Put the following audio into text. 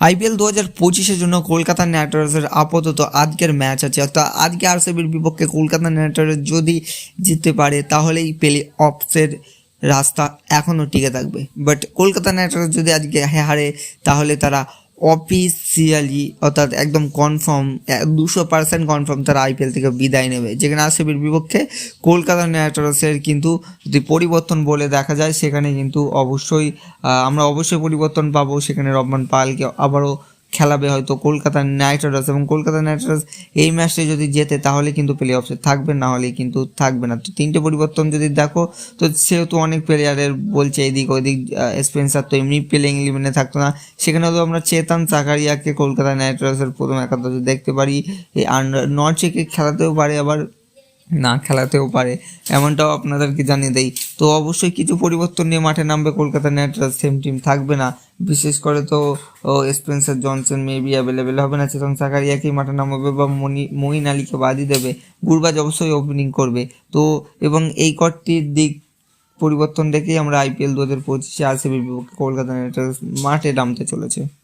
IPL দু হাজার পঁচিশের জন্য কলকাতা নাইট রাইডার্সের আপাতত আজকের ম্যাচ আছে। অর্থাৎ আজকে আরসিবির বিপক্ষে কলকাতা নাইট রাইডার্স যদি জিততে পারে, তাহলেই প্লে অফসের রাস্তা এখনও টিকে থাকবে। বাট কলকাতা নাইট রাইডার্স যদি আজকে হারে, তাহলে তারা অফিসিয়ালি অর্থাৎ একদম কনফার্ম দুশো পার্সেন্ট কনফার্ম তারা আইপিএল থেকে বিদায় নেবে। যেখানে আরসিবির বিপক্ষে কলকাতা নাইট রাইডার্সের কিন্তু যদি পরিবর্তন বলে দেখা যায়, সেখানে কিন্তু অবশ্যই আমরা অবশ্যই পরিবর্তন পাবো। সেখানে রহমান পালকে আবারও খেলাবে হয়তো কলকাতা নাইট রাইডার্স এবং কলকাতা নাইট রাইডার্স এই ম্যাচটি যদি জেতে, তাহলে কিন্তু প্লে অফসে থাকবে, না হলে কিন্তু থাকবে না। তো তিনটে পরিবর্তন যদি দেখো, তো সেহেতু অনেক প্লেয়ারের বলছে এদিক ওদিক স্পেন্সার তো এমনি প্লেইং ইলেভেনে থাকতো না। সেখানে তো আমরা চেতন চাকারিয়াকে কলকাতা নাইট রাইডার্সের প্রথম একাদশে দেখতে পারি। এই আন্ডার নর্থ চেকে খেলাতেও পারে, আবার না খেলাতেও পারে, এমনটাও আপনাদেরকে জানিয়ে দেই। তো অবশ্যই কিছু পরিবর্তন নিয়ে মাঠে নামবে Kolkata knight riders same team থাকবে না। বিশেষ করে তো স্পেন্সার জনসন মেবি অ্যাভেলেবেল হবে না চেতন সাকারিয়াকেই মাঠে নামাবে বা মনি, মঈন আলীকে বাদই দেবে। গুরবাজ অবশ্যই ওপেনিং করবে। তো, এবং এই কটির দিক পরিবর্তন দেখেই আমরা আইপিএল দু হাজার পঁচিশে আরসিবির বিপক্ষে কলকাতা নাইট রাইডার্স মাঠে নামতে চলেছে।